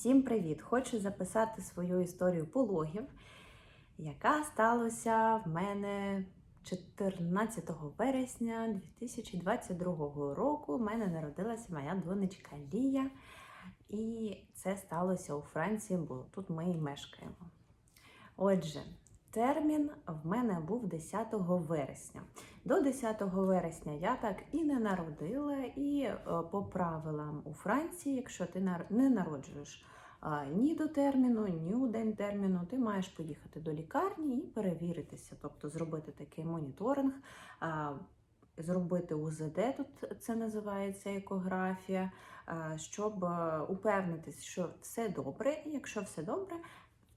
Всім привіт! Хочу записати свою історію пологів, яка сталася в мене 14 вересня 2022 року. У мене народилася моя донечка Лія, і це сталося у Франції, бо тут ми і мешкаємо. Отже, термін в мене був 10 вересня. До 10 вересня я так і не народила, і е, по правилам у Франції, якщо ти не народжуєш ні до терміну, ні у день терміну, ти маєш поїхати до лікарні і перевіритися, тобто зробити такий моніторинг, зробити УЗД, тут це називається екографія, щоб е, упевнитись, що все добре, і якщо все добре,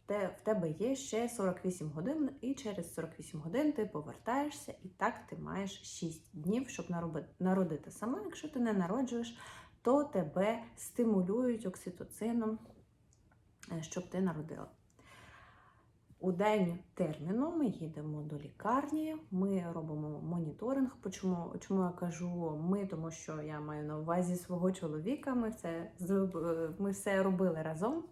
в тебе є ще 48 годин, і через 48 годин ти повертаєшся, і так ти маєш 6 днів, щоб народити сама. Якщо ти не народжуєш, то тебе стимулюють окситоцином, е, щоб ти народила. У день терміну ми їдемо до лікарні, ми робимо моніторинг. Чому, чому я кажу ми? Тому що я маю на увазі свого чоловіка. Ми це зроб- ми все робили разом.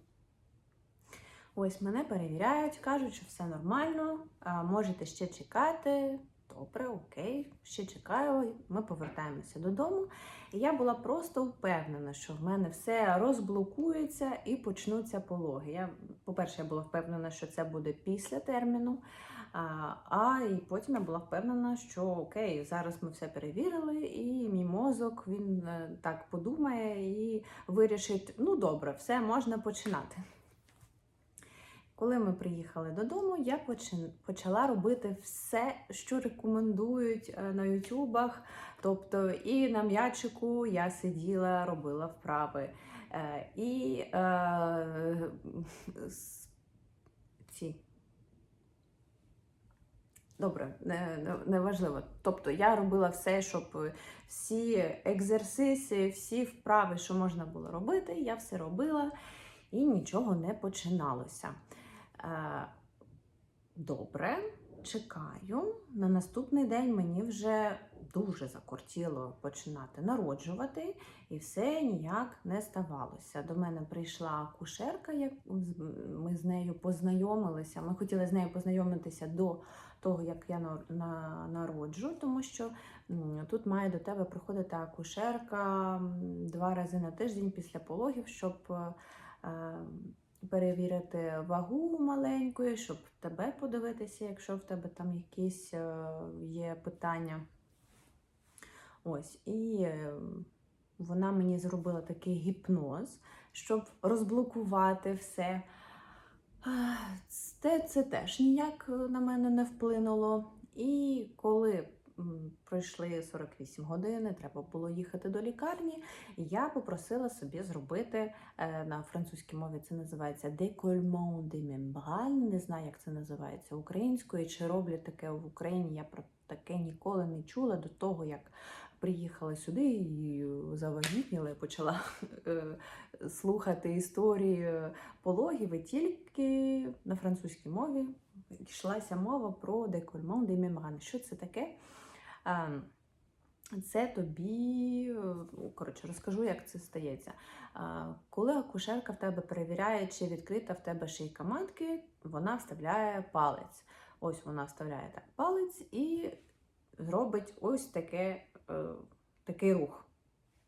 Ось мене перевіряють, кажуть, що все нормально, можете ще чекати. Добре, окей, ще чекаю. Ми повертаємося додому. І я була просто впевнена, що в мене все розблокується і почнуться пологи. Я, по-перше, я була впевнена, що це буде після терміну. А, а і потім я була впевнена, що окей, зараз ми все перевірили, і мій мозок він е, так подумає і вирішить: ну добре, все можна починати. Коли ми приїхали додому, я почала робити все, що рекомендують е, на ютубах. Тобто і на м'ячику я сиділа, робила вправи. Е, І е, ці. Добре, не, не, не. Тобто я робила все, щоб всі екзерсиси, всі вправи, що можна було робити, я все робила і нічого не починалося. Е, Добре, чекаю. На наступний день мені вже дуже закортіло починати народжувати, і все ніяк не ставалося. До мене прийшла акушерка, як ми з нею познайомилися. Ми хотіли з нею познайомитися до того, як я на- на- народжу, тому що тут має до тебе приходити акушерка два рази на тиждень після пологів, щоб. Е, е, перевірити вагу маленької, щоб тебе подивитися, якщо в тебе там якісь е, є питання. Ось, і е, вона мені зробила такий гіпноз, щоб розблокувати все. Це, це теж ніяк е, на мене не вплинуло. І коли пройшли 48 годин, треба було їхати до лікарні, я попросила собі зробити е, на французькій мові це називається décollement des membranes. Не знаю, як це називається українською, чи роблять таке в Україні. Я про таке ніколи не чула до того, як приїхала сюди і завагітніла і почала е, слухати історії пологів, і тільки на французькій мові йшлася мова про décollement des membranes. Що це таке? Ем, це тобі, е, коротше, розкажу, як це стається. Коли акушерка в тебе перевіряє, чи відкрита в тебе шийка матки, вона вставляє палець. Ось вона вставляє так палець і робить ось таке, е, такий рух.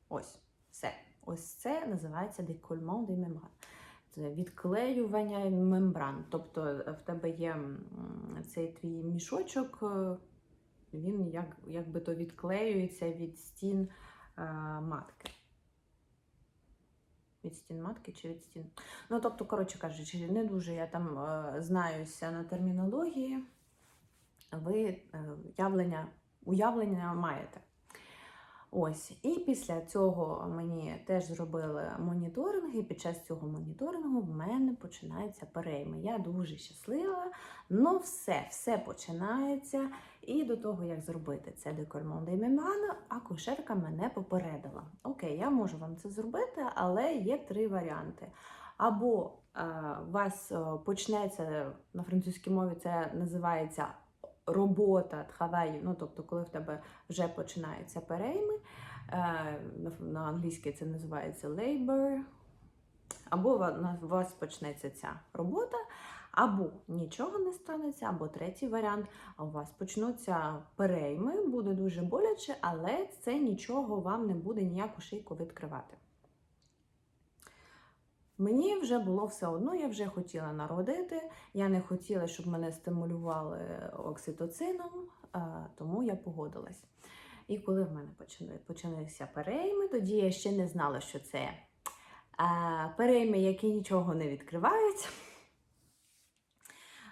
Ось, все. Ось це називається décollement des membranes. Це відклеювання мембран. Тобто е, в тебе є цей твій мішочок, е, він як, якби то відклеюється від стін е, матки. Від стін матки чи від стін. Ну, тобто, коротше кажучи, не дуже я там е, знаюся на термінології. Ви е, явлення, уявлення маєте. Ось, і після цього мені теж зробили моніторинг, і під час цього моніторингу в мене починаються перейми. Я дуже щаслива, але все, все починається. І до того, як зробити це декольмон де акушерка мене попередила. Окей, я можу вам це зробити, але є три варіанти. Або е, у вас е, почнеться на французькій мові, це називається робота travail, ну тобто, коли в тебе вже починаються перейми. Е, на англійській це називається labor. або у вас почнеться ця робота, або нічого не станеться, або третій варіант, у вас почнуться перейми, буде дуже боляче, але це нічого вам не буде ніяку шийку відкривати. Мені вже було все одно, я вже хотіла народити. Я не хотіла, щоб мене стимулювали окситоцином, тому я погодилась. І коли в мене почалися перейми, тоді я ще не знала, що це перейми, які нічого не відкривають.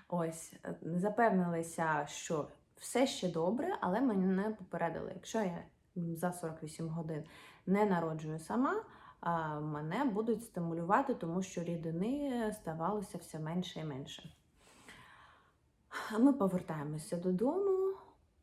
Ось, запевнилися, що все ще добре, але мене попередили, якщо я за 48 годин не народжую сама, мене будуть стимулювати, тому що рідини ставалося все менше і менше. Ми повертаємося додому.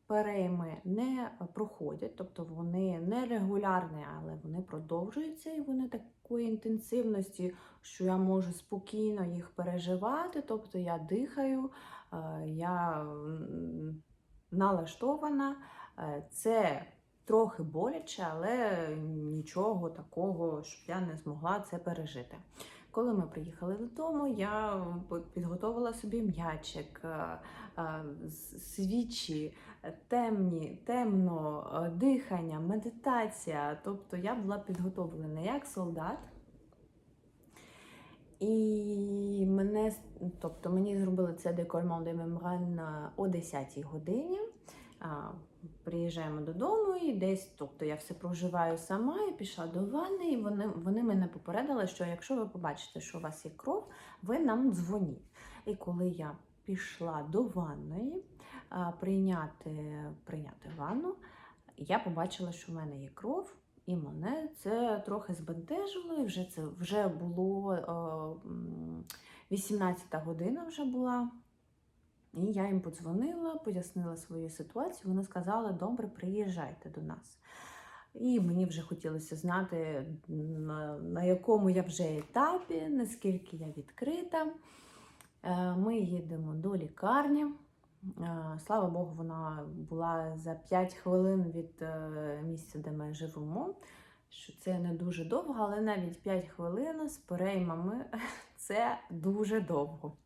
Перейми не проходять, тобто вони не регулярні, але вони продовжуються і вони такої інтенсивності, що я можу спокійно їх переживати. Тобто я дихаю, е, я налаштована. Е, Це трохи боляче, але нічого такого, щоб я не змогла це пережити. Коли ми приїхали додому, я підготувала собі м'ячик, е, е, свічі, темні, темно, е, дихання, медитація. Тобто я була підготовлена як солдат. І мене, тобто мені зробили це декольмон де мембран о 10 годині. Приїжджаємо додому і десь, тобто я все проживаю сама і пішла до ванни, і вони, вони мене попередили, що якщо ви побачите, що у вас є кров, ви нам дзвоніть. І коли я пішла до ванної прийняти, прийняти ванну, я побачила, що в мене є кров, і мене це трохи збентежило. І вже це вже було е, м, 18 година вже була. І я їм подзвонила, пояснила свою ситуацію. Вони сказали, добре, приїжджайте до нас. І мені вже хотілося знати, на, на якому я вже етапі, наскільки я відкрита. Е, Ми їдемо до лікарні. Е, Слава Богу, вона була за 5 хвилин від е, місця, де ми живемо. Що це не дуже довго, але навіть 5 хвилин з переймами це дуже довго.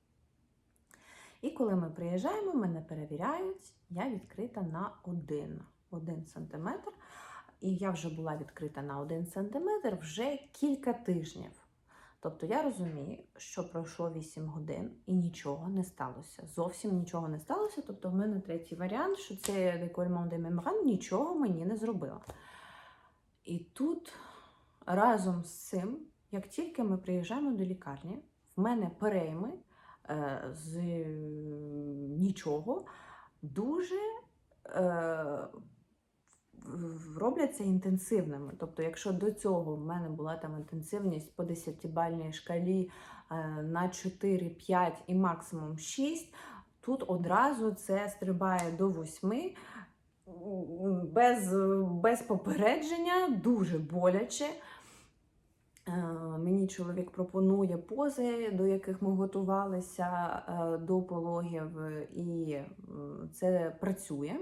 І коли ми приїжджаємо, мене перевіряють, я відкрита на 1, 1 см. І я вже була відкрита на 1 см вже кілька тижнів. Тобто я розумію, що пройшло 8 годин і нічого не сталося. Зовсім нічого не сталося. Тобто, в мене третій варіант, що це декольмон де мембран нічого мені не зробила. І тут разом з цим, як тільки ми приїжджаємо до лікарні, в мене перейми з е, нічого дуже е, робляться інтенсивними. Тобто, якщо до цього в мене була там інтенсивність по 10-бальній шкалі е, на 4, 5 і максимум 6, тут одразу це стрибає до 8. Без, без попередження, дуже боляче. Е, Мені чоловік пропонує пози, до яких ми готувалися е, до пологів, і це працює.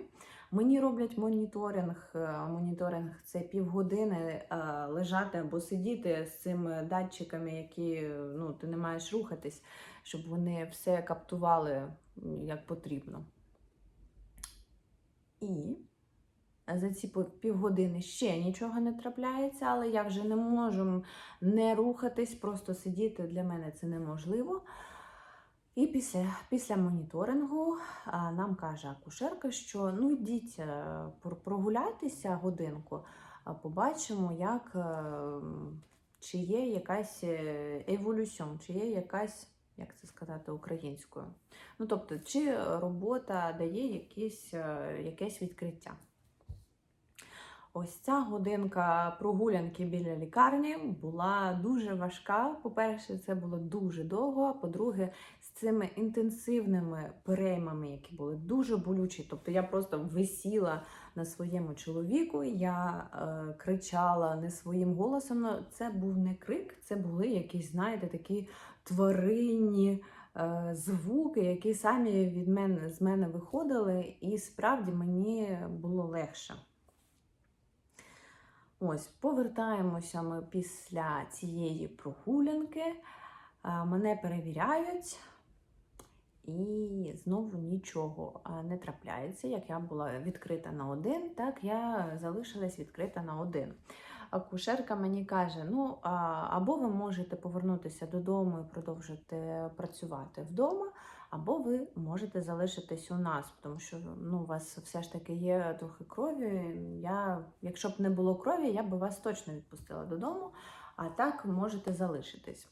Мені роблять моніторинг. Е, Моніторинг це півгодини лежати або сидіти з цими датчиками, які ну, ти не маєш рухатись, щоб вони все каптували як потрібно. І за ці півгодини ще нічого не трапляється, але я вже не можу не рухатись, просто сидіти для мене це неможливо. І після, після моніторингу нам каже акушерка, що ну йдіть, е, прогуляйтеся годинку, побачимо, як, е, чи є якась еволюціон, чи є якась, як це сказати українською. Ну, тобто, чи робота дає якісь, е, якесь відкриття. Ось ця годинка прогулянки біля лікарні була дуже важка. По-перше, це було дуже довго. А по-друге, з цими інтенсивними переймами, які були дуже болючі. Тобто я просто висіла на своєму чоловіку, я е, кричала не своїм голосом. Ну, Це був не крик, це були якісь, знаєте, такі тваринні е, звуки, які самі від мене з мене виходили, і справді мені було легше. Ось, повертаємося ми після цієї прогулянки. Мене перевіряють, і знову нічого не трапляється. Як я була відкрита на один, так я залишилась відкрита на один. Акушерка мені каже: ну або ви можете повернутися додому і продовжити працювати вдома, або ви можете залишитись у нас, тому що ну, у вас все ж таки є трохи крові. Я, якщо б не було крові, я б вас точно відпустила додому, а так можете залишитись.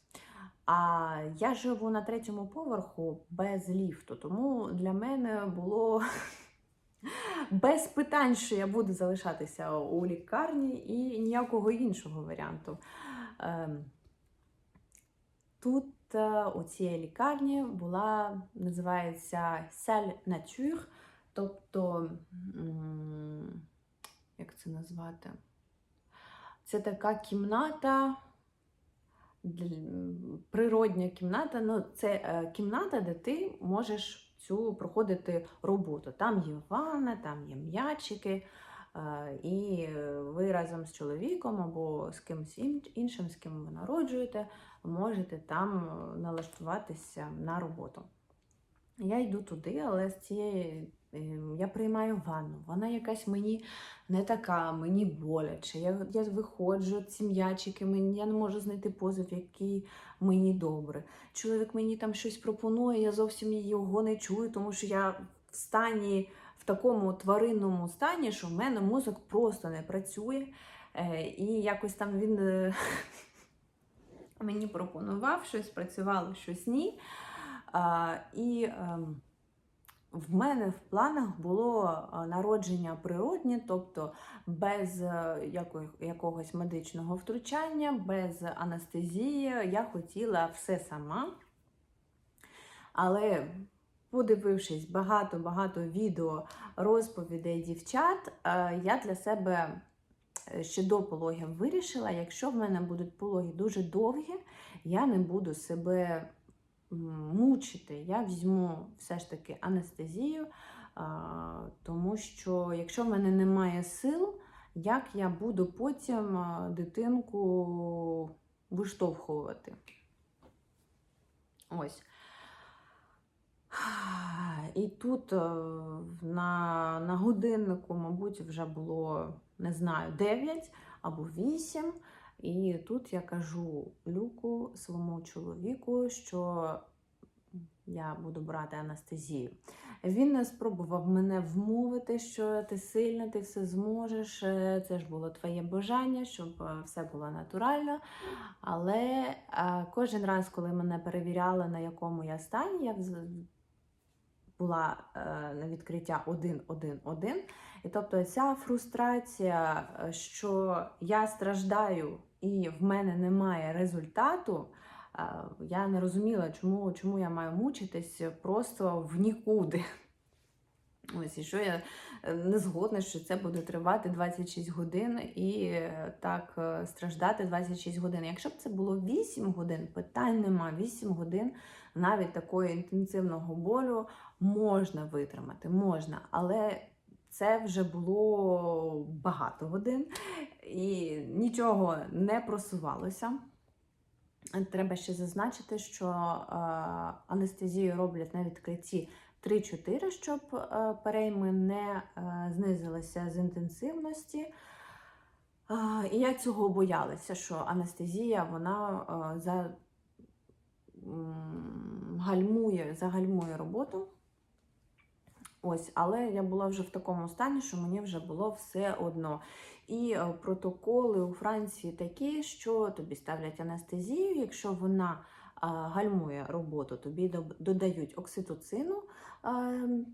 А я живу на третьому поверху без ліфту, тому для мене було без питань, що я буду залишатися у лікарні і ніякого іншого варіанту. Ем, Тут е, у цій лікарні була, називається Salle Nature, тобто, як це назвати? Це така кімната, природня кімната. Ну, це е, кімната, де ти можеш цю проходити роботу. Там є ванна, там є м'ячики. е, І ви разом з чоловіком або з кимось іншим, з ким ви народжуєте, можете там е, налаштуватися на роботу. Я йду туди, але з цієї я приймаю ванну. Вона якась мені не така, мені боляче. Я, я виходжу, ці м'ячики, мені, я не можу знайти позов, який мені добре. Чоловік мені там щось пропонує, я зовсім його не чую, тому що я в стані, в такому тваринному стані, що в мене мозок просто не працює. Е, і якось там він е, мені пропонував щось, працювало, щось ні. І ем, в мене в планах було народження природнє, тобто без е, якогось медичного втручання, без анестезії. Я хотіла все сама. Але подивившись багато-багато відео розповідей дівчат, е, я для себе е, ще до пологів вирішила, якщо в мене будуть пологи дуже довгі, я не буду себе мучити. Я візьму все ж таки анестезію, тому що якщо в мене немає сил, як я буду потім дитинку виштовхувати? Ось. І тут е, на, на годиннику, мабуть, вже було, не знаю, 9 або 8. І тут я кажу Люку, своєму чоловіку, що я буду брати анестезію. Він не спробував мене вмовити, що ти сильна, ти все зможеш. е, Це ж було твоє бажання, щоб е, все було натурально. Але е, кожен раз, коли мене перевіряли, на якому я стані, я була на відкриття 1-1-1. І тобто ця фрустрація, що я страждаю і в мене немає результату, я не розуміла, чому, чому я маю мучитись просто в нікуди. Ось і що я е, не згодна, що це буде тривати 26 годин і е, так е, страждати 26 годин. Якщо б це було 8 годин, питань нема. 8 годин навіть такого інтенсивного болю можна витримати, можна, але це вже було багато годин і нічого не просувалося. Треба ще зазначити, що е, анестезію роблять на відкритті 3-4, щоб е, перейми не е, знизилися з інтенсивності. І я цього боялася, що анестезія вона за, гальмує, загальмує роботу. Ось, але я була вже в такому стані, що мені вже було все одно. І е, протоколи у Франції такі, що тобі ставлять анестезію, якщо вона гальмує роботу, тобі додають окситоцину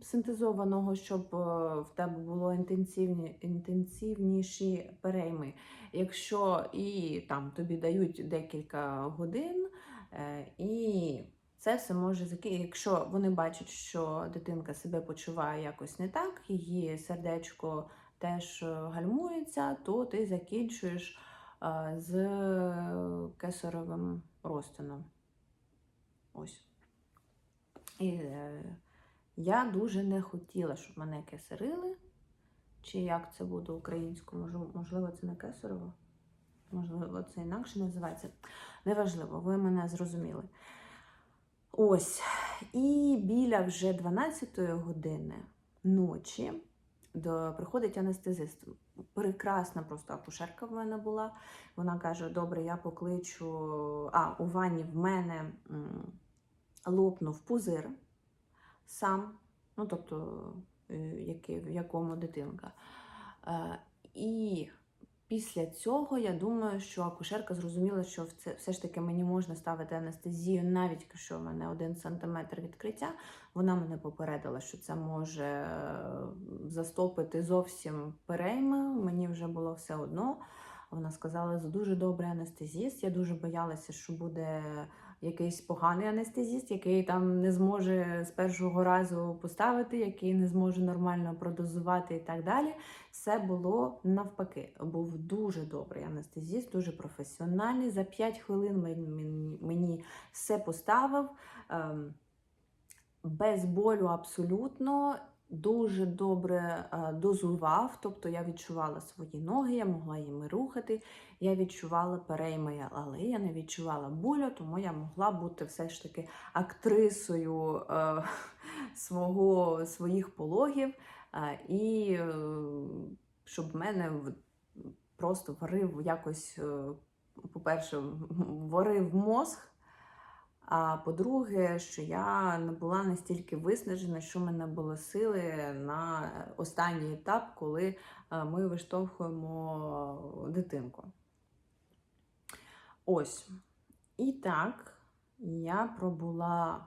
синтезованого, щоб е, в тебе було інтенсивні, інтенсивніші перейми. Якщо і там тобі дають декілька годин, е, і це все може закінчити. Якщо вони бачать, що дитинка себе почуває якось не так, її сердечко теж е, гальмується, то ти закінчуєш е, з кесаровим розтином. Ось. І е, я дуже не хотіла, щоб мене кесарили Чи як це буде українською? Можливо, це не кесарево? Можливо, це інакше називається. Неважливо, ви мене зрозуміли. Ось. І біля вже 12-ї години ночі до, приходить анестезист. Прекрасна просто акушерка в мене була. Вона каже: Добре, я покличу. А, у ванні в мене лопнув пузир сам, ну тобто, е, який, в якому дитинка. Е, І після цього я думаю, що акушерка зрозуміла, що це все ж таки мені можна ставити анестезію, навіть якщо в мене один сантиметр відкриття. Вона мене попередила, що це може е, застопити зовсім перейми. Мені вже було все одно. Вона сказала, що дуже добрий анестезіст. Я дуже боялася, що буде якийсь поганий анестезіст, який там не зможе з першого разу поставити, який не зможе нормально продозувати і так далі. Все було навпаки. Був дуже добрий анестезіст, дуже професіональний. За 5 хвилин мені, все поставив. Ем, без болю абсолютно. Дуже добре е, дозував, тобто я відчувала свої ноги, я могла їми рухати, я відчувала перейми, але я не відчувала болю, тому я могла бути все ж таки актрисою е, свого, своїх пологів, е, і е, щоб мене просто варив якось, е, по-перше, варив мозг. А по-друге, що я не була настільки виснажена, що в мене було сили на останній етап, коли е, ми виштовхуємо дитинку. Ось. І так, я пробула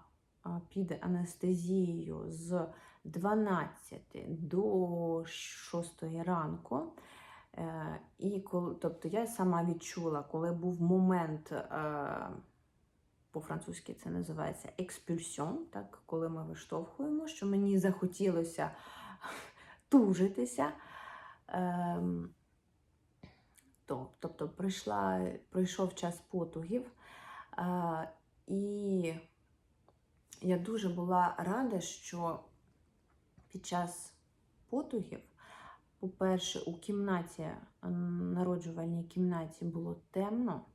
під анестезією з 12 до 6 ранку. Е, І коли, тобто я сама відчула, коли був момент. По-французьки це називається експульсіон, так, коли ми виштовхуємо, що мені захотілося тужитися. Ем, то, тобто прийшла, прийшов час потугів, е, і я дуже була рада, що під час потугів, по-перше, у кімнаті, народжувальній кімнаті було темно.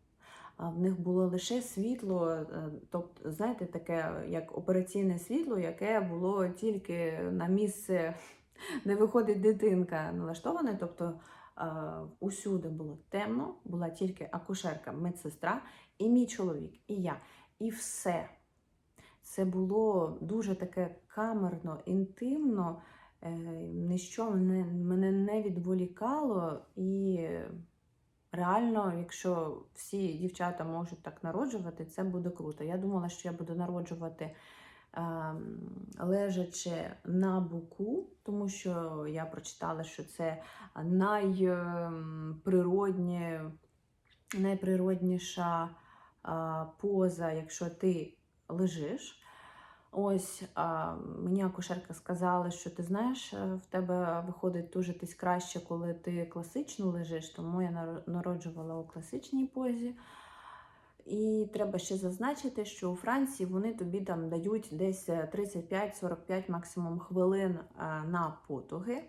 В них було лише світло, тобто, знаєте, таке як операційне світло, яке було тільки на місце, де виходить дитинка, налаштоване. Тобто е, усюди було темно, була тільки акушерка, медсестра і мій чоловік, і я. І все. Це було дуже таке камерно, інтимно, е, ніщо мене, мене не відволікало і. Реально, якщо всі дівчата можуть так народжувати, це буде круто. Я думала, що я буду народжувати ем, лежачи на боку, тому що я прочитала, що це найприродні, найприродніша а, поза, якщо ти лежиш. Ось а, мені акушерка сказала, що ти знаєш, е, в тебе виходить тужитись краще, коли ти класично лежиш, тому я народжувала у класичній позі. І треба ще зазначити, що у Франції вони тобі там дають десь е, 35-45 максимум хвилин е, на потуги.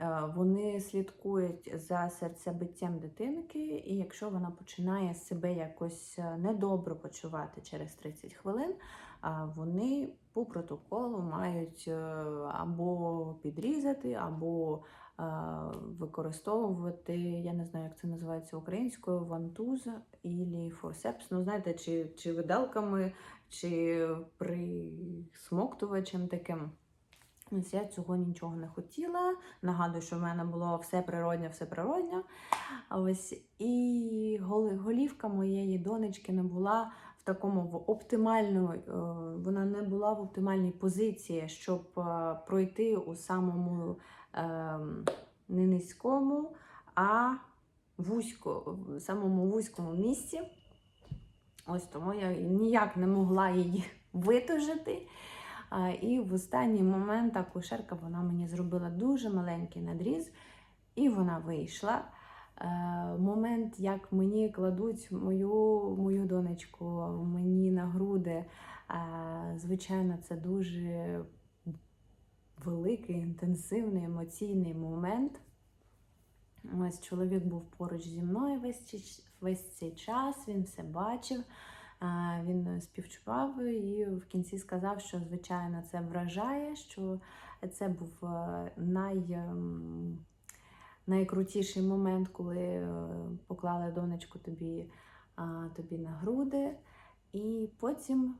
Е, Вони слідкують за серцебиттям дитинки, і якщо вона починає себе якось е, недобре почувати через 30 хвилин, вони по протоколу мають е, або підрізати, або е, використовувати, я не знаю, як це називається українською, вантуз і форсепс. Ну, знаєте, чи, чи виделками, чи присмоктувачем таким. Я цього нічого не хотіла. Нагадую, що в мене було все природньо, все природньо. А Ось і голівка моєї донечки не була такому в оптимальну, е, вона не була в оптимальній позиції, щоб е, пройти у самому е, не низькому, а вузько, самому вузькому місці. Ось тому я ніяк не могла її витужити. І в останній момент акушерка вона мені зробила дуже маленький надріз, і вона вийшла. Е, Момент, як мені кладуть мою, мою донечку мені на груди, е, звичайно, це дуже великий, інтенсивний емоційний момент. Ось чоловік був поруч зі мною весь, весь цей час, він все бачив, він співчував і в кінці сказав, що звичайно це вражає, що це був е, най, ем, найкрутіший момент, коли е, поклали донечку тобі, тобі на груди. І потім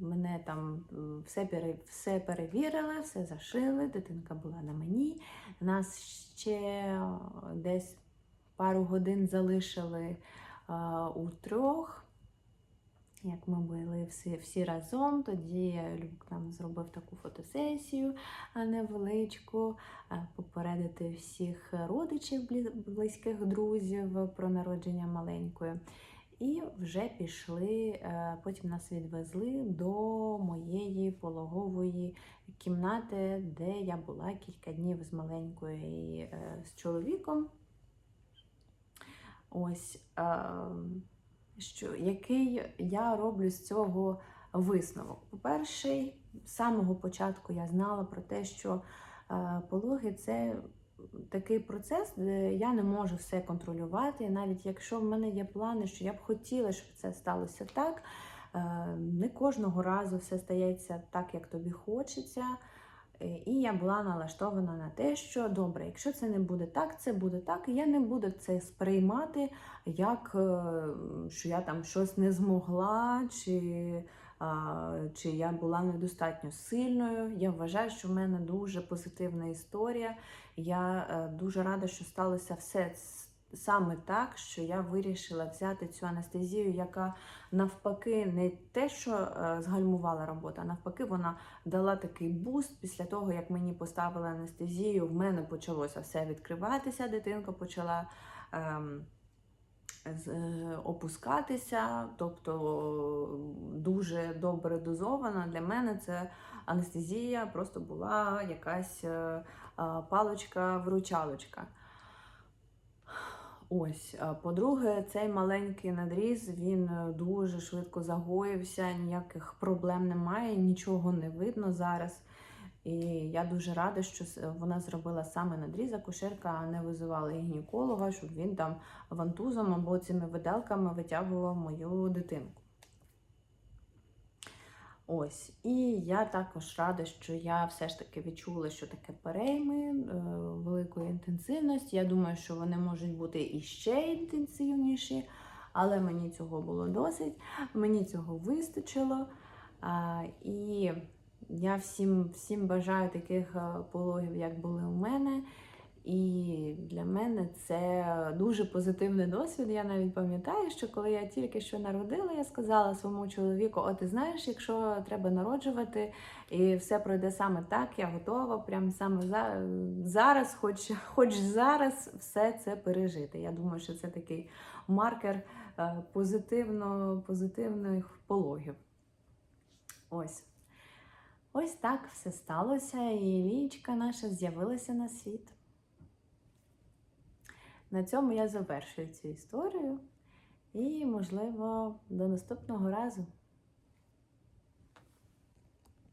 мене там все, все перевірили, все зашили, дитинка була на мені. Нас ще е, десь пару годин залишили е, у трьох. Як ми були всі, всі разом, тоді Люк нам зробив таку фотосесію невеличку, попередити всіх родичів, близьких друзів про народження маленької. І вже пішли, е, потім нас відвезли до моєї пологової кімнати, де я була кілька днів з маленькою і е, з чоловіком. Ось е, що, який я роблю з цього висновок. По-перше, з самого початку я знала про те, що е, пологи це такий процес, де я не можу все контролювати. Навіть якщо в мене є плани, що я б хотіла, щоб це сталося так, е, не кожного разу все стається так, як тобі хочеться. Е, І я була налаштована на те, що добре, якщо це не буде так, це буде так. Я не буду це сприймати, як е, що я там щось не змогла, чи, а, чи я була недостатньо сильною. Я вважаю, що в мене дуже позитивна історія. Я е, дуже рада, що сталося все саме так, що я вирішила взяти цю анестезію, яка навпаки не те, що е, згальмувала роботу, а навпаки, вона дала такий буст після того, як мені поставили анестезію. В мене почалося все відкриватися. Дитинка почала. Ем, е, опускатися, тобто дуже добре дозована. Для мене це анестезія просто була якась е, паличка-вручалочка. Ось, по-друге, цей маленький надріз він е, дуже швидко загоївся, ніяких проблем немає, нічого не видно зараз. І я дуже рада, що вона зробила саме надріз, акушерка, не визивала гінеколога, щоб він там вантузом або цими виделками витягував мою дитинку. Ось, і я також рада, що я все ж таки відчула, що таке перейми е, великої інтенсивності. Я думаю, що вони можуть бути і ще інтенсивніші, але мені цього було досить, мені цього вистачило. І я всім, всім бажаю таких е, пологів, як були у мене. І для мене це дуже позитивний досвід. Я навіть пам'ятаю, що коли я тільки що народила, я сказала своєму чоловіку: О, ти знаєш, якщо треба народжувати і все пройде саме так, я готова, прямо саме за, зараз, хоч, хоч зараз все це пережити. Я думаю, що це такий маркер е, позитивно, позитивних пологів. Ось. Ось так все сталося, і лічка наша з'явилася на світ. На цьому я завершую цю історію. І, можливо, до наступного разу.